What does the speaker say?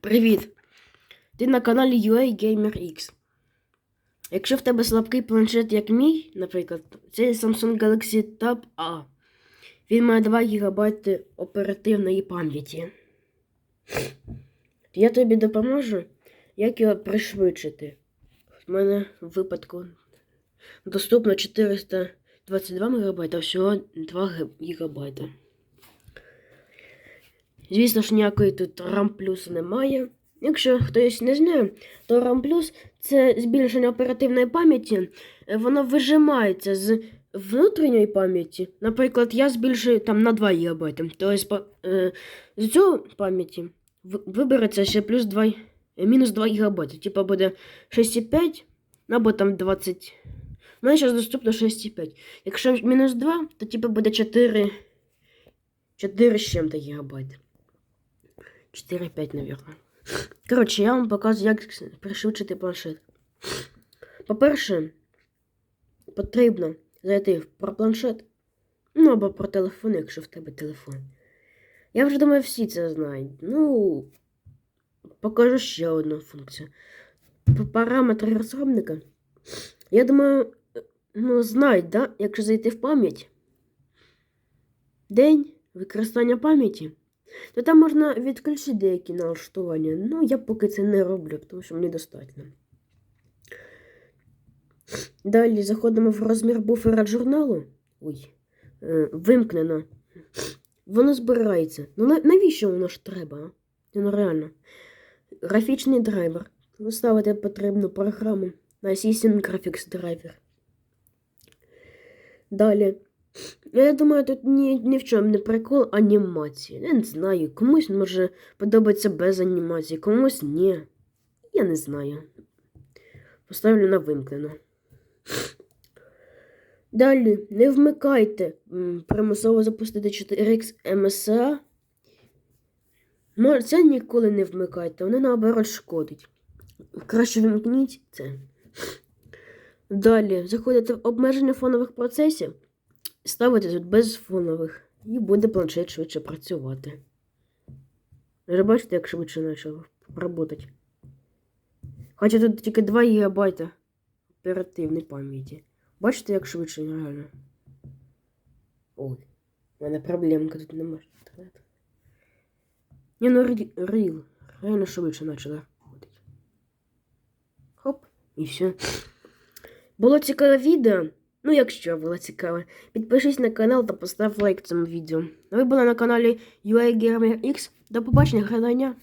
Привіт! Ти на каналі UA Gamer X. Якщо в тебе слабкий планшет, як мій, наприклад, це Samsung Galaxy Tab A. Він має 2 ГБ оперативної пам'яті. Я тобі допоможу, як його пришвидшити. В мене в випадку доступно 422 МБ, а всього 2 ГБ. Звісно ж, ніякої тут RAM плюс немає. Якщо хтось не знає, то RAM плюс це збільшення оперативної пам'яті. Воно вижимається з внутрішньої пам'яті. Наприклад, я збільшую там на 2 ГБ. Тобто е, з цього пам'яті вибереться ще плюс 2, е, мінус 2 ГБ. Типа буде 6,5 або там 20. У мене зараз доступно 6,5. Якщо мінус 2, то типа буде 4, 4 з чим-то гігабайт. 4-5, наверное. Коротше, я вам показую, як пришвидшити планшет. По-перше, потрібно зайти про планшет. Ну, або про телефон, якщо в тебе телефон. Я вже думаю, всі це знають. Ну, покажу ще одну функцію. Параметри розробника. Я думаю, ну, знають, да? якщо зайти в пам'ять. День використання пам'яті то там можна відключити деякі налаштування. Ну, я поки це не роблю, тому що мені достатньо. Далі заходимо в розмір буфера журналу. Ой, е, вимкнено. Воно збирається. Ну навіщо воно ж треба? а? Ну реально. Графічний драйвер. Виставити потрібну програму на Assistant Graphics Driver. Далі. Я думаю, тут ні, ні в чому не прикол анімації. Я не знаю. Комусь може подобається без анімації, комусь ні. Я не знаю. Поставлю на вимкнено. Далі, не вмикайте примусово запустити 4X MSA. Мо- Це ніколи не вмикайте, воно наоборот шкодить. Краще вимкніть це. Далі, заходите в обмеження фонових процесів. Ставити тут без фонових. І буде планшет швидше працювати. Ж бачите, як швидше почав працювати. Хоча тут тільки 2 ГБ оперативної пам'яті. Бачите, як швидше реально. Ой, у мене проблемка тут нема інтернету. Ні, ну ріл. Реально швидше почала ходити. Хоп, і все. Було цікаве відео. Ну, якщо було цікаве, підпишись на канал та постав лайк цьому відео. Ви були на каналі UA. До побачення, градання!